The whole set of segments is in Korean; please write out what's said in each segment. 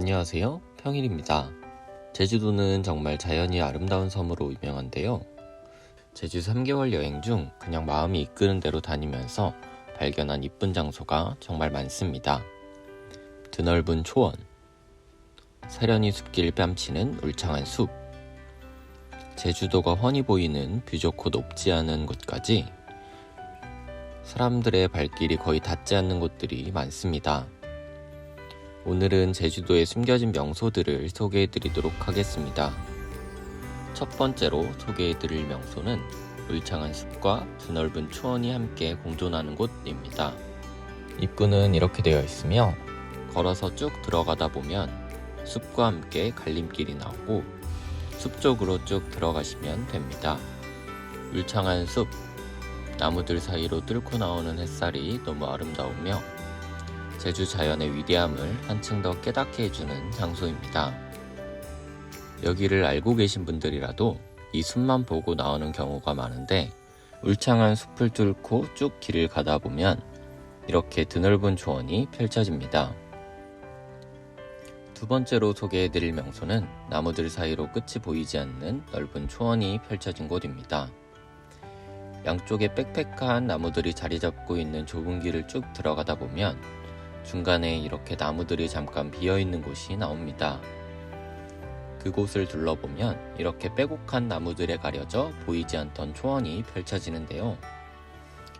안녕하세요. 평일입니다. 제주도는 정말 자연이 아름다운 섬으로 유명한데요. 제주 3개월 여행 중 그냥 마음이 이끄는 대로 다니면서 발견한 이쁜 장소가 정말 많습니다. 드넓은 초원, 세련이 숲길 뺨치는 울창한 숲, 제주도가 훤히 보이는 뷰 좋고 높지 않은 곳까지 사람들의 발길이 거의 닿지 않는 곳들이 많습니다. 오늘은 제주도의 숨겨진 명소들을 소개해 드리도록 하겠습니다. 첫 번째로 소개해 드릴 명소는 울창한 숲과 드넓은 초원이 함께 공존하는 곳입니다. 입구는 이렇게 되어 있으며 걸어서 쭉 들어가다 보면 숲과 함께 갈림길이 나오고 숲 쪽으로 쭉 들어가시면 됩니다. 울창한 숲, 나무들 사이로 뚫고 나오는 햇살이 너무 아름다우며 제주 자연의 위대함을 한층 더 깨닫게 해주는 장소입니다. 여기를 알고 계신 분들이라도 이 숲만 보고 나오는 경우가 많은데 울창한 숲을 뚫고 쭉 길을 가다 보면 이렇게 드넓은 초원이 펼쳐집니다. 두 번째로 소개해드릴 명소는 나무들 사이로 끝이 보이지 않는 넓은 초원이 펼쳐진 곳입니다. 양쪽에 빽빽한 나무들이 자리 잡고 있는 좁은 길을 쭉 들어가다 보면 중간에 이렇게 나무들이 잠깐 비어 있는 곳이 나옵니다. 그곳을 둘러보면 이렇게 빼곡한 나무들에 가려져 보이지 않던 초원이 펼쳐지는데요.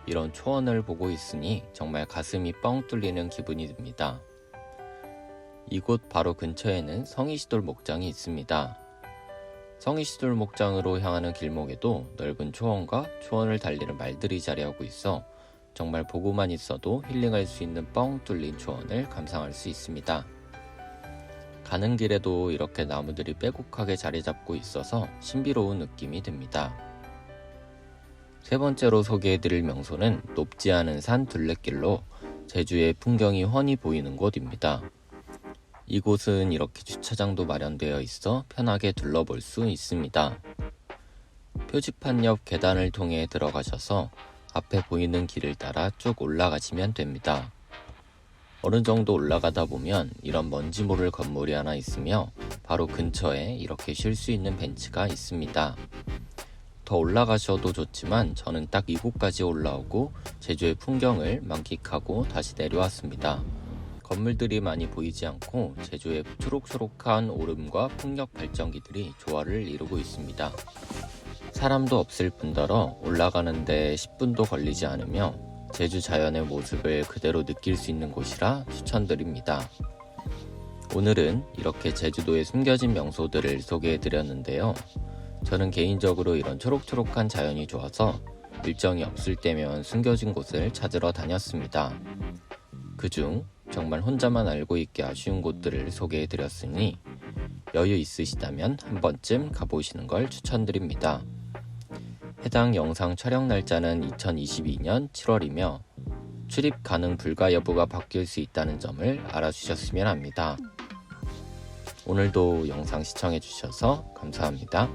이런 초원을 보고 있으니 정말 가슴이 뻥 뚫리는 기분이 듭니다. 이곳 바로 근처에는 성이시돌 목장이 있습니다. 성이시돌 목장으로 향하는 길목에도 넓은 초원과 초원을 달리는 말들이 자리하고 있어 정말 보고만 있어도 힐링할 수 있는 뻥 뚫린 초원을 감상할 수 있습니다. 가는 길에도 이렇게 나무들이 빼곡하게 자리 잡고 있어서 신비로운 느낌이 듭니다. 세 번째로 소개해드릴 명소는 높지 않은 산 둘레길로 제주의 풍경이 훤히 보이는 곳입니다. 이곳은 이렇게 주차장도 마련되어 있어 편하게 둘러볼 수 있습니다. 표지판 옆 계단을 통해 들어가셔서 앞에 보이는 길을 따라 쭉 올라가시면 됩니다. 어느 정도 올라가다 보면 이런 먼지 모를 건물이 하나 있으며 바로 근처에 이렇게 쉴 수 있는 벤치가 있습니다. 더 올라가셔도 좋지만 저는 딱 이곳까지 올라오고 제주의 풍경을 만끽하고 다시 내려왔습니다. 건물들이 많이 보이지 않고 제주의 초록초록한 오름과 풍력 발전기들이 조화를 이루고 있습니다. 사람도 없을 뿐더러 올라가는데 10분도 걸리지 않으며 제주 자연의 모습을 그대로 느낄 수 있는 곳이라 추천드립니다. 오늘은 이렇게 제주도의 숨겨진 명소들을 소개해 드렸는데요. 저는 개인적으로 이런 초록초록한 자연이 좋아서 일정이 없을 때면 숨겨진 곳을 찾으러 다녔습니다. 그중 정말 혼자만 알고 있기 아쉬운 곳들을 소개해 드렸으니 여유 있으시다면 한 번쯤 가보시는 걸 추천드립니다. 해당 영상 촬영 날짜는 2022년 7월이며 출입 가능 불가 여부가 바뀔 수 있다는 점을 알아주셨으면 합니다. 오늘도 영상 시청해 주셔서 감사합니다.